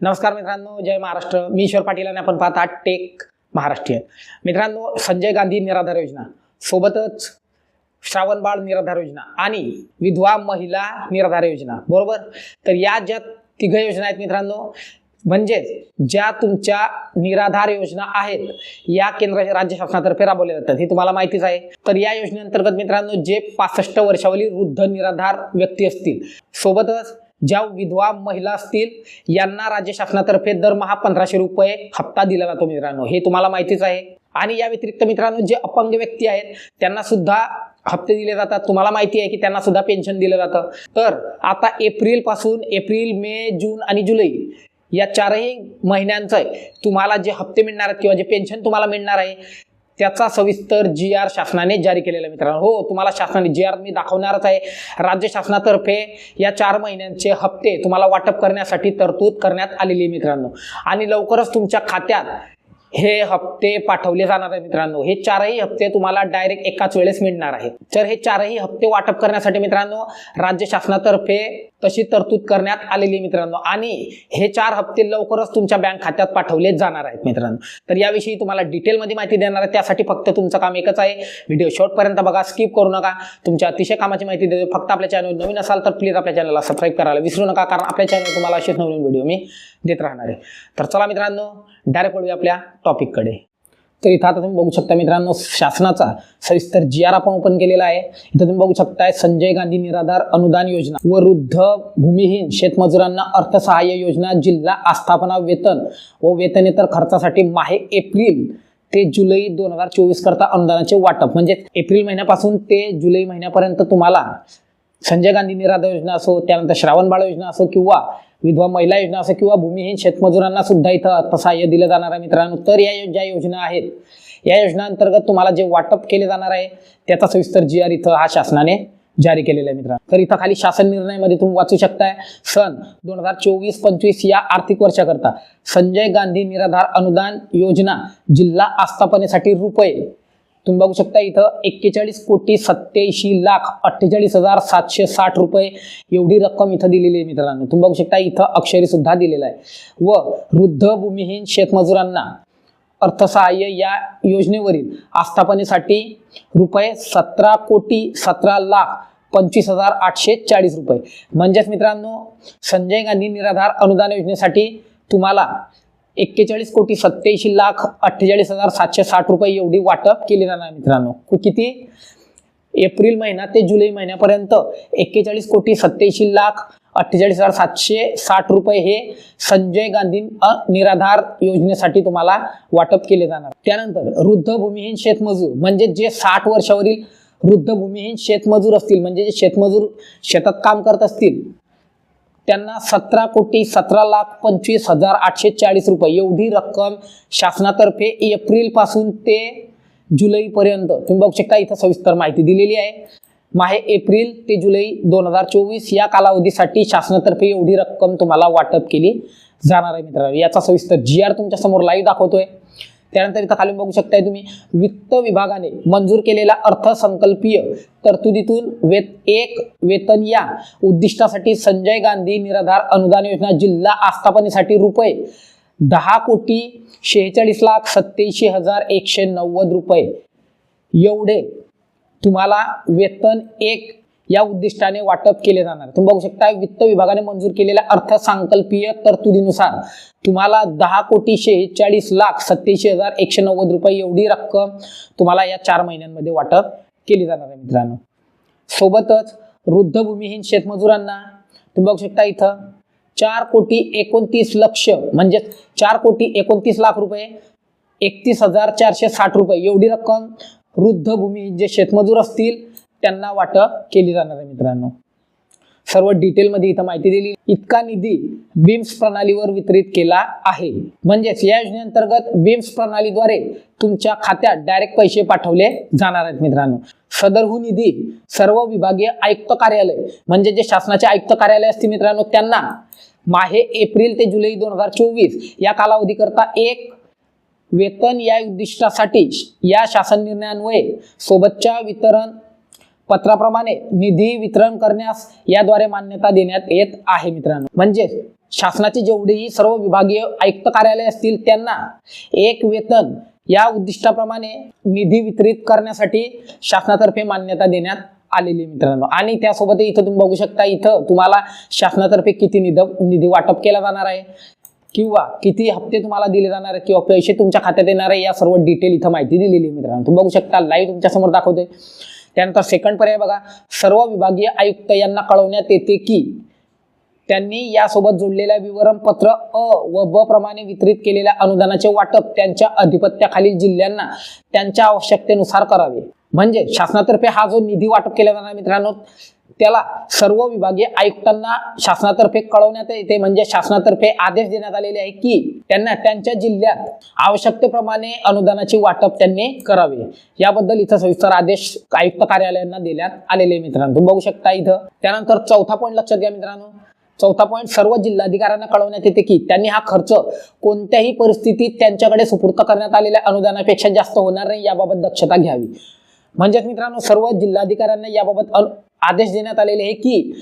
नमस्कार मित्रांनो जय महाराष्ट्र. मी ईश्वर पाटील आणि आपण पाहता टेक महाराष्ट्रीयन. मित्रांनो संजय गांधी निराधार योजना सोबतच श्रावणबाळ निराधार योजना आणि विधवा महिला निराधार योजना बरोबर? तर या ज्या तिघ योजना आहेत मित्रांनो म्हणजेच ज्या तुमच्या निराधार योजना आहेत या केंद्र राज्य शासनातर्फे राबवल्या जातात हे तुम्हाला माहितीच आहे. तर या योजनेअंतर्गत मित्रांनो जे पासष्ट वर्षावरील वृद्ध निराधार व्यक्ती असतील सोबतच ज्या विधवा महिला असतील यांना राज्य शासनातर्फे दरमहा पंधराशे रुपये हप्ता दिला जातो मित्रांनो. हे तुम्हाला माहितीच आहे. आणि या व्यतिरिक्त मित्रांनो जे अपंग व्यक्ती आहेत त्यांना सुद्धा हप्ते दिले जातात. तुम्हाला माहिती आहे की त्यांना सुद्धा पेन्शन दिलं जातं. तर आता एप्रिलपासून एप्रिल मे जून आणि जुलै या चारही महिन्यांचं तुम्हाला जे हप्ते मिळणार आहेत किंवा जे पेन्शन तुम्हाला मिळणार आहे त्याचा सविस्तर जी आर शासनाने जारी केलेला मित्रांनो. हो तुम्हाला शासनाने जी आर मी दाखवणारच आहे. राज्य शासनातर्फे या चार महिन्यांचे हप्ते तुम्हाला वाटप करण्यासाठी तरतूद करण्यात आलेली आहे मित्रांनो. आणि लवकरच तुमच्या खात्यात हे हप्ते पाठवले जाणार आहेत मित्रांनो. हे चारही हप्ते तुम्हाला डायरेक्ट एकाच वेळेस मिळणार आहेत. तर हे चारही हप्ते वाटप करण्यासाठी मित्रांनो राज्य शासनातर्फे तशी तरतूद करण्यात आलेली आहे मित्रांनो. आणि हे चार हप्ते लवकरच तुमच्या बँक खात्यात पाठवले जाणार आहेत मित्रांनो. तर याविषयी तुम्हाला डिटेलमध्ये माहिती देणार आहे. त्यासाठी फक्त तुमचं काम एकच आहे. व्हिडिओ शॉर्टपर्यंत बघा स्किप करू नका. तुमच्या अतिशय कामाची माहिती देतो फक्त आपल्या चॅनल नवीन असाल तर प्लीज आपल्या चॅनलला सबस्क्राईब करायला विसरू नका. कारण आपल्या चॅनल तुम्हाला असेच नवीन व्हिडिओ मी देत राहणार आहे. तर चला मित्रांनो डायरेक्ट वळूया आपल्या टॉपिककडे तर इथं आता तुम्ही बघू शकता मित्रांनो शासनाचा सविस्तर जी आर आपण ओपन केलेला आहे. इथं तुम्ही बघू शकताय संजय गांधी निराधार अनुदान योजना व वृद्ध भूमिहीन शेतमजुरांना अर्थसहाय्य योजना जिल्हा आस्थापना वेतन व वेतनेतर खर्चासाठी माहे एप्रिल ते जुलै दोन हजार चोवीस करता अनुदानाचे वाटप. म्हणजे एप्रिल महिन्यापासून ते जुलै महिन्यापर्यंत तुम्हाला संजय गांधी निराधार योजना असो त्यानंतर श्रावण बाळ योजना असो किंवा विधवा महिला योजना असो किंवा भूमिहीन शेतमजुरांना सुद्धा इथं अर्थसहाय्य दिलं जाणार आहे मित्रांनो. तर या ज्या योजना आहेत या योजनांतर्गत तुम्हाला जे वाटप केले जाणार आहे त्याचा सविस्तर जी आर इथं हा शासनाने जारी केलेला आहे मित्रांनो. तर इथं खाली शासन निर्णयामध्ये तुम्ही वाचू शकताय सन दोन हजार चोवीस पंचवीस या आर्थिक वर्षाकरता संजय गांधी निराधार अनुदान योजना जिल्हा आस्थापनेसाठी रुपये तुम्ही बघू शकता इथं एक्केचाळीस कोटी सत्याऐंशी लाख अठ्ठेचाळीस हजार सातशे साठ रुपये एवढी रक्कम इथं दिलेली आहे मित्रांनो. तुम्ही बघू शकता इथं अक्षरी सुद्धा दिलेलं आहे. व वृद्ध भूमिहीन शेतमजुरांना अर्थसहाय्य या योजनेवरील आस्थापनेसाठी रुपये सतरा कोटी सतरा लाख पंचवीस हजार आठशे चाळीस रुपये. म्हणजेच मित्रांनो संजय गांधी निराधार अनुदान योजनेसाठी तुम्हाला एक्केचाळीस कोटी सत्याऐंशी लाख अठ्ठेचाळीस हजार सातशे साठ रुपये एवढी वाटप केली जाणार मित्रांनो. किती? एप्रिल महिना ते जुलै महिन्यापर्यंत एक्केचाळीस कोटी सत्याऐंशी लाख अठ्ठेचाळीस हजार सातशे साठ रुपये हे संजय गांधी निराधार योजनेसाठी तुम्हाला वाटप केले जाणार. त्यानंतर वृद्ध भूमिहीन शेतमजूर म्हणजे जे साठ वर्षावरील वृद्ध भूमिहीन शेतमजूर असतील म्हणजे जे शेतमजूर शेतात काम करत असतील त्यांना सतरा कोटी सतरा लाख पंचवीस हजार आठशे चाळीस रुपये. एवढी रक्कम शासनातर्फे एप्रिलपासून ते जुलैपर्यंत तुम्ही बघू शकता इथं सविस्तर माहिती दिलेली आहे. माहे एप्रिल ते जुलै दोन हजार चोवीस या कालावधीसाठी शासनातर्फे एवढी रक्कम तुम्हाला वाटप केली जाणार आहे मित्रांनो. याचा सविस्तर जी आर तुमच्यासमोर लाईव्ह दाखवतोय. त्यानंतर इथं खाली बघू शकताय तुम्ही वित्त विभागाने मंजूर केलेला अर्थसंकल्पीय तरतुदीतून वेत एक वेतन या उद्दिष्टासाठी संजय गांधी निराधार अनुदान योजना जिल्हा आस्थापनेसाठी रुपये दहा कोटी शेहेचाळीस लाख सत्याऐंशी हजार एकशे नव्वद रुपये. एवढे तुम्हाला वेतन एक या उद्दिष्टाने वाटप केले जाणार. तुम्ही बघू शकता वित्त विभागाने मंजूर केलेल्या अर्थसंकल्पीय तरतुदीनुसार तुम्हाला दहा कोटी शेहेचाळीस लाख सत्याऐंशी हजार एकशे नव्वद रुपये एवढी रक्कम तुम्हाला या चार महिन्यांमध्ये वाटप केली जाणार आहे मित्रांनो. सोबतच वृद्ध भूमिहीन शेतमजुरांना तुम्ही बघू शकता इथं चार कोटी एकोणतीस लक्ष म्हणजे चार कोटी एकोणतीस लाख रुपये एकतीस हजार चारशे साठ रुपये एवढी रक्कम वृद्ध भूमी जे शेतमजूर असतील त्यांना वाटप केली जाणार आहे मित्रांनो. सर्व डिटेलमध्ये इथं माहिती दिली. इतका निधी बीम्स प्रणालीवर वितरित केला आहे. म्हणजेच या योजनेअंतर्गत बीम्स प्रणालीद्वारे तुमच्या खात्यात डायरेक्ट पैसे पाठवले जाणार आहेत मित्रांनो. सदरहू निधी सर्व विभागीय आयुक्त कार्यालय म्हणजे जे शासनाचे आयुक्त कार्यालय असते मित्रांनो त्यांना माहे एप्रिल ते जुलै दोन हजार चोवीस या कालावधीकरता एक वेतन या उद्दिष्टासाठी या शासन निर्णयान्वये सोबतच्या वितरण पत्राप्रमाणे निधी वितरण करण्यास याद्वारे मान्यता देण्यात येत आहे मित्रांनो. म्हणजे शासनाचे जेवढेही सर्व विभागीय आयुक्त कार्यालय असतील त्यांना एक वेतन या उद्दिष्टाप्रमाणे निधी वितरित करण्यासाठी शासनातर्फे मान्यता देण्यात आलेली आहे मित्रांनो. आणि त्यासोबत इथं तुम्ही बघू शकता इथं तुम्हाला शासनातर्फे किती निध निधी वाटप केला जाणार आहे किंवा किती हप्ते तुम्हाला दिले जाणार आहेत किंवा पैसे तुमच्या खात्यात येणार आहे या सर्व डिटेल इथं माहिती दिलेली आहे मित्रांनो. तुम्ही बघू शकता लाईव्ह तुमच्यासमोर दाखवते त्यानंतर सेकंड पर्याय बघा. सर्व विभागीय आयुक्त यांना कळवण्यात येते की त्यांनी यासोबत जोडलेल्या विवरणपत्र अ व ब प्रमाणे वितरित केलेल्या अनुदानाचे वाटप त्यांच्या अधिपत्याखालील जिल्ह्यांना त्यांच्या आवश्यकतेनुसार करावे. म्हणजे शासनातर्फे हा जो निधी वाटप केला जाणार मित्रांनो त्याला सर्व विभागीय आयुक्तांना शासनातर्फे कळवण्यात येते. म्हणजे शासनातर्फे आदेश देण्यात आलेले आहे की त्यांना त्यांच्या जिल्ह्यात आवश्यकतेप्रमाणे अनुदानाचे वाटप त्यांनी करावे. याबद्दल इथं सविस्तर आदेश आयुक्त कार्यालयांना देण्यात आलेले आहे मित्रांनो. तुम्ही बघू शकता इथं. त्यानंतर चौथा पॉईंट लक्षात घ्या मित्रांनो. चौथा पॉईंट सर्व जिल्हाधिकाऱ्यांना कळवण्यात येते की त्यांनी हा खर्च कोणत्याही परिस्थितीत त्यांच्याकडे सुपूर्त करण्यात आलेल्या अनुदानापेक्षा जास्त होणार नाही याबाबत दक्षता घ्यावी. म्हणजेच मित्रांनो सर्व जिल्हाधिकाऱ्यांना याबाबत आदेश देण्यात आलेले आहे की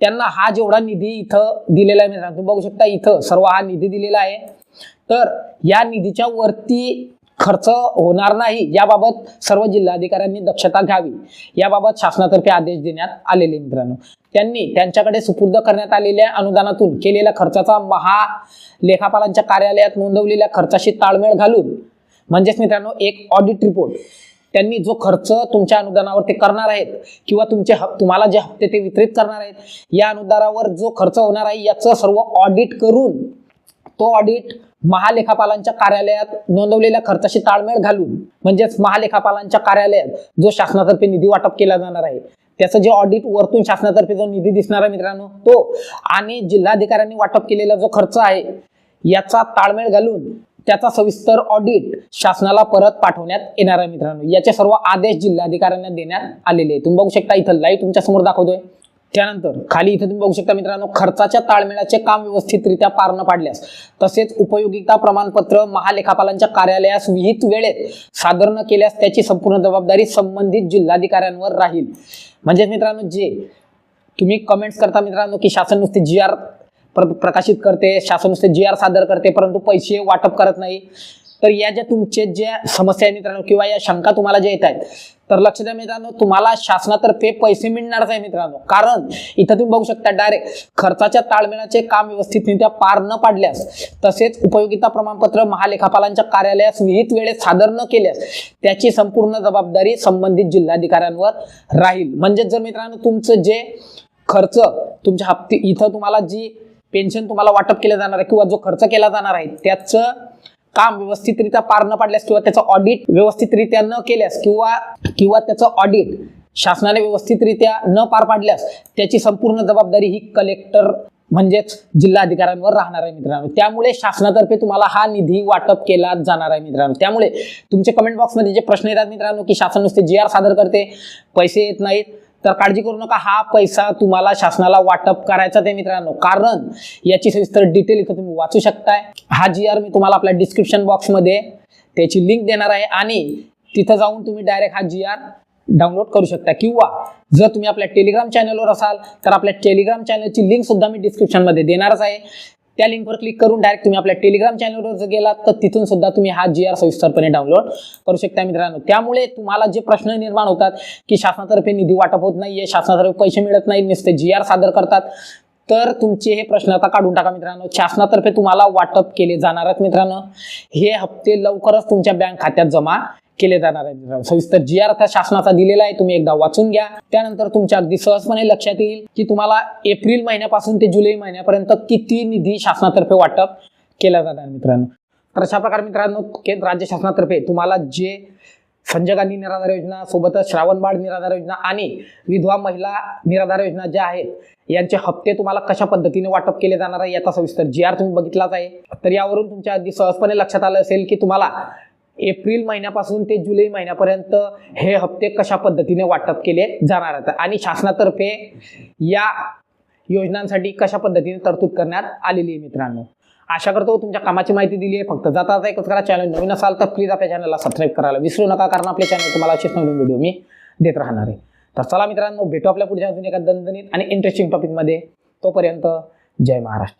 त्यांना हा जेवढा निधी इथं दिलेला आहे मित्रांनो तुम्ही बघू शकता इथं सर्व हा निधी दिलेला आहे. तर या निधीच्या वरती खर्च होणार नाही याबाबत सर्व जिल्हाधिकाऱ्यांनी दक्षता घ्यावी. याबाबत शासनातर्फे आदेश देण्यात आलेले मित्रांनो. त्यांनी त्यांच्याकडे सुपूर्द करण्यात आलेल्या अनुदानातून केलेल्या खर्चाचा महालेखापालांच्या कार्यालयात नोंदवलेल्या खर्चाशी ताळमेळ घालून म्हणजेच मित्रांनो एक ऑडिट रिपोर्ट त्यांनी जो खर्च तुमच्या अनुदानावर ते करणार आहेत किंवा तुमचे हप तुम्हाला जे हप्ते ते वितरित करणार आहेत या अनुदानावर जो खर्च होणार आहे याचं सर्व ऑडिट करून तो ऑडिट महालेखापालांच्या कार्यालयात नोंदवलेल्या खर्चाशी ताळमेळ घालून म्हणजेच महालेखापालांच्या कार्यालयात जो शासनातर्फे निधी वाटप केला जाणार आहे त्याचं जे ऑडिट वरतून शासनातर्फे जो निधी दिसणार आहे मित्रांनो तो आणि जिल्हाधिकाऱ्यांनी वाटप केलेला जो खर्च आहे याचा ताळमेळ घालून त्याचा सविस्तर ऑडिट शासनाला परत पाठवण्यात येणार आहे मित्रांनो. याचे सर्व आदेश जिल्हाधिकाऱ्यांना देण्यात आलेले आहे तुम्ही बघू शकता इथं लाईव्ह तुमच्यासमोर दाखवतोय. त्यानंतर खाली इथं तुम्ही बघू शकता मित्रांनो खर्चाच्या ताळमेळाचे काम व्यवस्थितरित्या पार न पाडल्यास तसेच उपयोगिता प्रमाणपत्र महालेखापालांच्या कार्यालयास विहित वेळेत सादर न केल्यास त्याची संपूर्ण जबाबदारी संबंधित जिल्हाधिकाऱ्यांवर राहील. म्हणजेच मित्रांनो जे तुम्ही कमेंट्स करता मित्रांनो की शासन नुसते जी आर प्रकाशित करते शासन नुसते जी आर सादर करते परंतु पैसे वाटप करत नाही. तर या ज्या तुमचे ज्या समस्या आहे मित्रांनो किंवा या शंका तुम्हाला ज्या येत आहेत तर लक्ष द्या मित्रांनो तुम्हाला शासनातर्फे पैसे मिळणारच आहे मित्रांनो. कारण इथं तुम्ही बघू शकता डायरेक्ट खर्चाच्या ताळमेळाचे काम व्यवस्थितरित्या पार न पाडल्यास तसेच उपयोगिता प्रमाणपत्र महालेखापालांच्या कार्यालयास विहित वेळेत सादर न केल्यास त्याची संपूर्ण जबाबदारी संबंधित जिल्हाधिकाऱ्यांवर राहील. म्हणजेच जर मित्रांनो तुमचं जे खर्च तुमच्या हप्ते इथं तुम्हाला जी पेन्शन तुम्हाला वाटप केलं जाणार आहे किंवा जो खर्च केला जाणार आहे त्याचं काम व्यवस्थितरित्या पार न पाडल्यास किंवा त्याचं ऑडिट व्यवस्थितरित्या न केल्यास किंवा किंवा त्याचं ऑडिट शासनाने व्यवस्थितरित्या न पार पाडल्यास त्याची संपूर्ण जबाबदारी ही कलेक्टर म्हणजेच जिल्हाधिकाऱ्यांवर राहणार आहे मित्रांनो. त्यामुळे शासनातर्फे तुम्हाला हा निधी वाटप केला जाणार आहे मित्रांनो. त्यामुळे तुमचे कमेंट बॉक्समध्ये जे प्रश्न येतात मित्रांनो की शासन नुसते जी आर सादर करते पैसे येत नाहीत तर काळजी करू नका. हा पैसा तुम्हाला शासनाला वाटप करायचा ते मित्रांनो. कारण याची सविस्तर डिटेल इथं तुम्ही वाचू शकताय. हा जी आर मी तुम्हाला आपल्या डिस्क्रिप्शन बॉक्समध्ये त्याची लिंक देणार आहे आणि तिथं जाऊन तुम्ही डायरेक्ट हा जी आर डाउनलोड करू शकता. किंवा जर तुम्ही आपल्या टेलिग्राम चॅनलवर असाल तर आपल्या टेलिग्राम चॅनलची लिंक सुद्धा मी डिस्क्रिप्शनमध्ये देणारच आहे. त्या लिंकवर क्लिक करून डायरेक्ट तुम्ही आपल्या टेलिग्राम चॅनलवर जर गेलात तर तिथून सुद्धा तुम्ही हा जी आर सविस्तरपणे डाउनलोड करू शकता मित्रांनो. त्यामुळे तुम्हाला जे प्रश्न निर्माण होतात की शासनातर्फे निधी वाटप होत नाहीये शासनातर्फे पैसे मिळत नाही नुसते जी आर सादर करतात तर तुमचे हे प्रश्न आता काढून टाका मित्रांनो. शासनातर्फे तुम्हाला वाटप केले जाणार आहेत मित्रांनो. हे हप्ते लवकरच तुमच्या बँक खात्यात जमा केले जाणार आहे सविस्तर जी आर शासनाचा दिलेला आहे. तुम्ही एकदा वाचून घ्या. त्यानंतर तुमच्या अगदी सहजपणे लक्षात येईल की तुम्हाला एप्रिल महिन्यापासून ते जुलै महिन्यापर्यंत किती निधी शासनातर्फे वाटप केला जाणार मित्रांनो. तर अशा प्रकारे मित्रांनो केंद्र राज्य शासनातर्फे तुम्हाला जे संजय गांधी निराधार योजना सोबतच श्रावणबाळ निराधार योजना आणि विधवा महिला निराधार योजना ज्या आहेत यांचे हप्ते तुम्हाला कशा पद्धतीने वाटप केले जाणार आहे याचा सविस्तर जी आर तुम्ही बघितलाच आहे. तर यावरून तुमच्या अगदी सहजपणे लक्षात आलं असेल की तुम्हाला एप्रिल महिन्यापासून ते जुलै महिन्यापर्यंत हे हप्ते कशा पद्धतीने वाटप केले जाणार आहेत? आणि शासनातर्फे या योजनांसाठी कशा पद्धतीने तरतूद करण्यात आलेली आहे मित्रांनो? आशा करतो तुमच्या कामाची माहिती दिली आहे. फक्त जाता जाता एकच करा. चॅनल नवीन असाल तर प्लीज आपल्या चॅनलला सबस्क्राईब करायला विसरू नका कारण आपल्या चॅनल तुम्हाला असेच नवीन व्हिडिओ मी देत राहणार आहे. तर चला मित्रांनो भेटू आपल्या पुढच्या अजून एका दणदणीत आणि इंटरेस्टिंग टॉपिकमध्ये तोपर्यंत जय महाराष्ट्र.